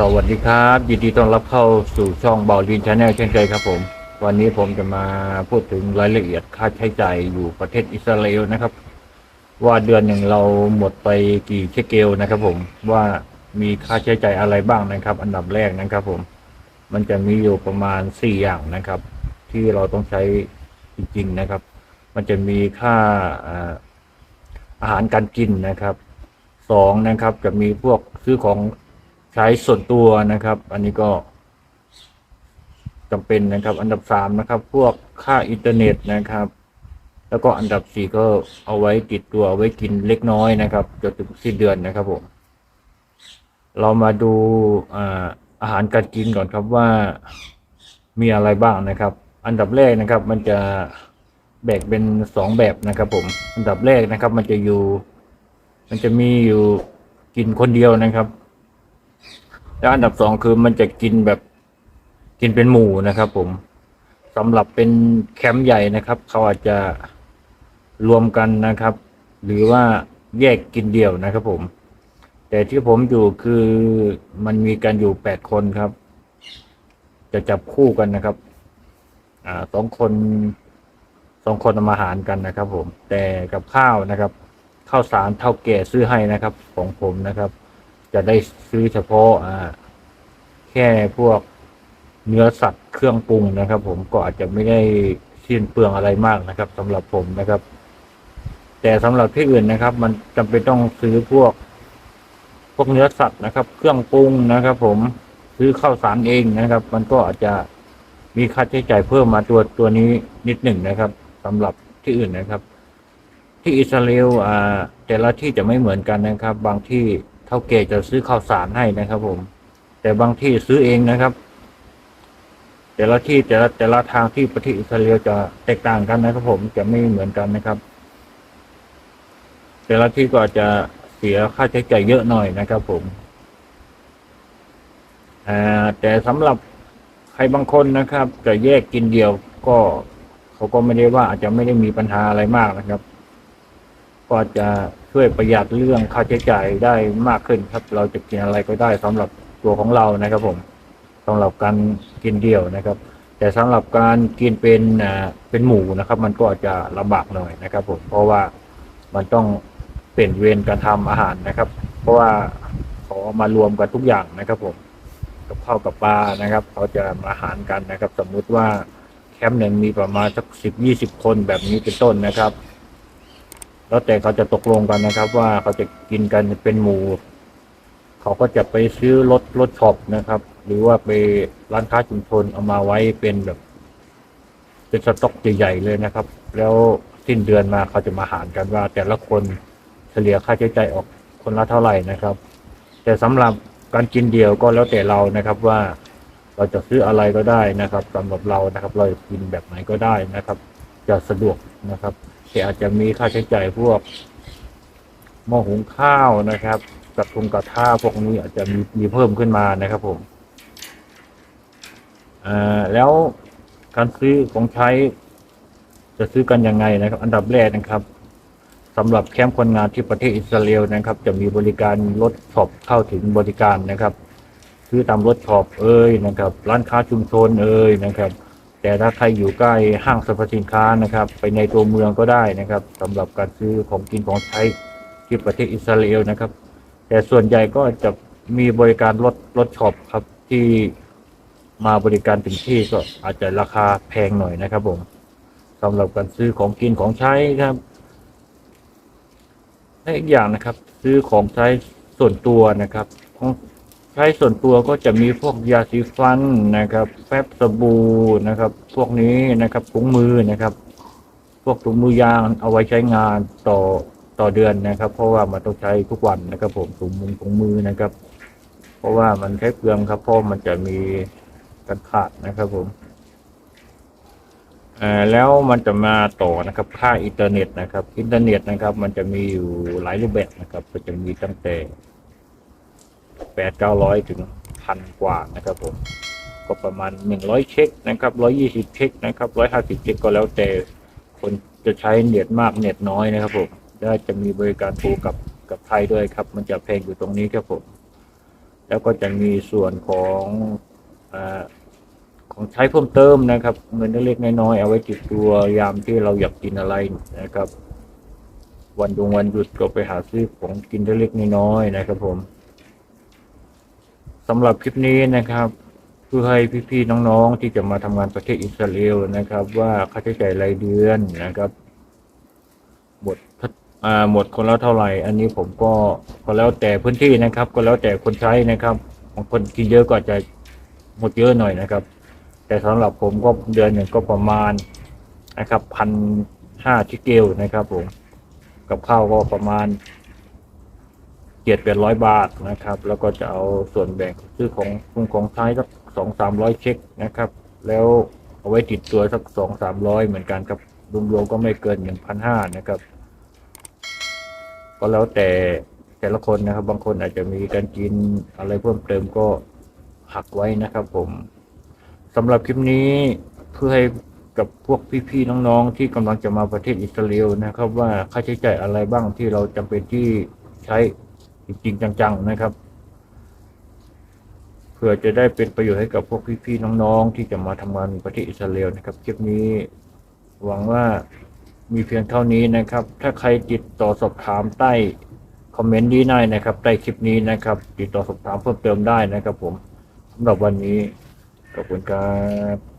สวัสดีครับยินดีต้อนรับเข้าสู่ช่องเบาลินชาแนลเช่นเคยครับผม วันนี้ผมจะมาพูดถึงรายละเอียดค่าใช้จ่ายอยู่ประเทศอิสราเอลนะครับ ว่าเดือนหนึ่งเราหมดไปกี่เชคเกลนะครับ ผมว่ามีค่าใช้จ่ายอะไรบ้างนะครับ อันดับแรกนะครับ ผม มันจะมีอยู่ประมาณสี่อย่างนะครับ ที่เราต้องใช้จริง ๆนะครับ มันจะมีค่าอาหารการกินนะครับสองนะครับ จะมีพวกซื้อของ ใช้ส่วนตัวนะครับ อันนี้ก็จำเป็นนะครับ อันดับสามนะครับ พวกค่าอินเทอร์เน็ตนะครับ แล้วก็อันดับสี่ก็เอาไว้ติดตัวเอาไว้กินเล็กน้อยนะครับจนถึงสิ้นเดือนนะครับผมเรามาดูอาอาหารการกินก่อนครับว่ามีอะไรบ้างนะครับ อันดับแรกนะครับ มันจะแบ่งเป็นสองแบบนะครับ ผม อันดับแรกนะครับ มันจะอยู่ มันจะมีอยู่กินคนเดียวนะครับ แล้วอันดับสองคือมันจะกินแบบกินเป็นหมู่นะครับ ผมสำหรับเป็นแคมป์ใหญ่นะครับเขาอาจจะรวมกันนะครับ หรือว่าแยกกินเดี่ยวนะครับ ผม แต่ที่ผมอยู่คือมันมีกันอยู่แปดคนครับ จะจับคู่กันนะครับ อ่าสองคนสองคนเอามาหารกันนะครับ ผม แต่กับข้าวนะครับข้าวสารเท่าแก่ซื้อให้นะครับ ของผมนะครับ จะได้ซื้อเฉพาะอ่าแค่พวกเนื้อสัตว์เครื่องปรุงนะครับ ผมก็อาจจะไม่ได้สิ้นเปลืองอะไรมากนะครับสำหรับผมนะครับ แต่สำหรับที่อื่นนะครับ มันจำเป็นต้องซื้อพวก พวกเนื้อสัตว์นะครับ เครื่องปรุงนะครับ ผมซื้อข้าวสารเองนะครับ มันก็อาจจะมีค่าใช้จ่ายเพิ่มมาตัวตัวนี้นิดหนึ่งนะครับสำหรับที่อื่นนะครับ ที่อิสราเอลอ่าแต่ละที่จะไม่เหมือนกันนะครับ บางที่ เท่าแก่จะซื้อข้าวสารให้นะครับ ผม แต่บางที่ซื้อเองนะครับ แต่ละที่แต่ละแต่ละทางที่ประเทศอิสราเอลจะแตกต่างกันนะครับ ผมจะไม่เหมือนกันนะครับ แต่ละที่ก็อาจจะเสียค่าใช้จ่ายเยอะหน่อยนะครับ ผมแต่สำหรับใครบางคนนะครับ จะแยกกินเดียวก็เขาก็ไม่ได้ว่าอาจจะไม่ได้มีปัญหาอะไรมากนะครับ ก็จะ ช่วยประหยัดเรื่องค่าใช้จ่ายได้มากขึ้นครับ เราจะกินอะไรก็ได้สำหรับตัวของเรานะครับผมสำหรับการกินเดี่ยวนะครับ แต่สำหรับการกินเป็นอ่าเป็นหมูนะครับ มันก็อาจจะลำบากหน่อยนะครับ ผมเพราะว่ามันต้องเปลี่ยนเวรการทำอาหารนะครับ เพราะว่าเขาเอามารวมกันทุกอย่างนะครับ ผมกับข้าวกับปลานะครับเขาจะมาหารกันนะครับ สมมุติว่าแคมป์หนึ่งมีประมาณสักสิบยี่สิบคนแบบนี้เป็นต้นนะครับ แล้วแต่เขาจะตกลงกันนะครับ ว่าเขาจะกินกันเป็นหมู่เขาก็จะไปซื้อรถรถช็อปนะครับ หรือว่าไปร้านค้าชุมชนเอามาไว้เป็นแบบ เป็นสต็อกใหญ่ๆเลยนะครับ แล้วสิ้นเดือนมาเขาจะมาหารกันว่า แต่ละคนเฉลี่ยค่าใช้จ่ายออกคนละเท่าไหร่นะครับ แต่สำหรับการกินเดียวก็แล้วแต่เรานะครับว่าเราจะซื้ออะไรก็ได้นะครับสำหรับเรานะครับ เราจะกินแบบไหนก็ได้นะครับ จะสะดวกนะครับ แต่อาจจะมีค่าใช้จ่ายพวกหม้อหุงข้าวนะครับกระทุงกระทะพวกนี้อาจจะมีมีเพิ่มขึ้นมานะครับผมอ่าแล้วการซื้อของใช้ จะซื้อกันยังไงนะครับ อันดับแรกนะครับสำหรับแคมป์คนงานที่ประเทศอิสราเอลนะครับ จะมีบริการรถช็อปเข้าถึงบริการนะครับ ซื้อตามรถช็อปเอ่ยนะครับ ร้านค้าชุมชนเอ่ยนะครับ แต่ถ้าใครอยู่ใกล้ห้างสรรพสินค้านะครับ ไปในตัวเมืองก็ได้นะครับสำหรับการซื้อของกินของใช้ที่ประเทศอิสราเอลนะครับ แต่ส่วนใหญ่ก็จะมีบริการรถรถช็อปครับที่มาบริการถึงที่ก็อาจจะราคาแพงหน่อยนะครับผมสำหรับการซื้อของกินของใช้ครับและอีกอย่างนะครับ ซื้อของใช้ส่วนตัวนะครับ ใช้ส่วนตัวก็จะมีพวกยาสีฟันนะครับแป๊บสบู่นะครับ พวกนี้นะครับถุงมือนะครับ พวกถุงมือยางเอาไว้ใช้งานต่อต่อเดือนนะครับ เพราะว่ามันต้องใช้ทุกวันนะครับ ผมถุงมือถุงมือนะครับ เพราะว่ามันใช้เปลืองครับเพราะมันจะมีกันขาดนะครับผมแล้วมันจะมาต่อนะครับค่าอินเทอร์เน็ตนะครับ อินเทอร์เน็ตนะครับ มันจะมีอยู่หลายรูปแบบนะครับก็จะมีตั้งแต่ แปดเก้าร้อยถึงพันกว่านะครับผมก็ประมาณหนึ่งร้อยเช็คนะครับร้อยี่สิบเช็คนะครับร้อยห้าสิบเช็คก็แล้วแต่คนจะใช้เน็ตมากเน็ตน้อยนะครับผมได้จะมีบริการโทรกับกับไทยด้วยครับ มันจะแพงอยู่ตรงนี้ครับผม แล้วก็จะมีส่วนของอาของใช้เพิ่มเติมนะครับเงินเล็กๆน้อยๆเอาไว้ติดตัวยามที่เราอยากกินอะไรนะครับ วันดวงวันหยุดก็ไปหาซื้อของกินเล็กๆน้อยๆนะครับผม สำหรับคลิปนี้นะครับเพื่อให้พี่ๆน้องๆ ที่จะมาทำงานประเทศอิสราเอลนะครับ ว่าค่าใช้จ่ายรายเดือนนะครับหมดหมดคนละเท่าไหร่ อันนี้ผมก็ก็แล้วแต่พื้นที่นะครับ ก็แล้วแต่คนใช้นะครับบางคนกินเยอะก็จจะหมดเยอะหน่อยนะครับ แต่สำหรับผมก็เดือนหนึ่งก็ประมาณนะครับพันห้าชิเกลนะครับ ผม กับข้าวก็ประมาณ เจ็ดแปดร้อยบาทนะครับ แล้วก็จะเอาส่วนแบ่งซื้อของคุณของใช้สักสองสามร้อยเช็คนะครับ แล้วเอาไว้ติดตัวสักสองสามร้อยเหมือนกันครับรวมๆก็ไม่เกินหนึ่งพันห้านะครับ ก็แล้วแต่แต่ละคนนะครับ บางคนอาจจะมีการกินอะไรเพิ่มเติมก็หักไว้นะครับ ผมสำหรับคลิปนี้เพื่อให้กับพวกพี่ๆน้องๆ ที่กำลังจะมาประเทศอิสราเอลนะครับ ว่าค่าใช้จ่ายอะไรบ้างที่เราจำเป็นที่ใช้ จริงๆจังๆนะครับ เพื่อจะได้เป็นประโยชน์ให้กับพวกพี่ๆน้องๆ ที่จะมาทำงานในประเทศอิสราเอลนะครับคลิปนี้หวังว่ามีเพียงเท่านี้นะครับ ถ้าใครติดต่อสอบถามใต้คอมเมนต์นี้ได้นะครับ ใต้คลิปนี้นะครับ ติดต่อสอบถามเพิ่มเติมได้นะครับ ผมสำหรับวันนี้ขอบคุณครับ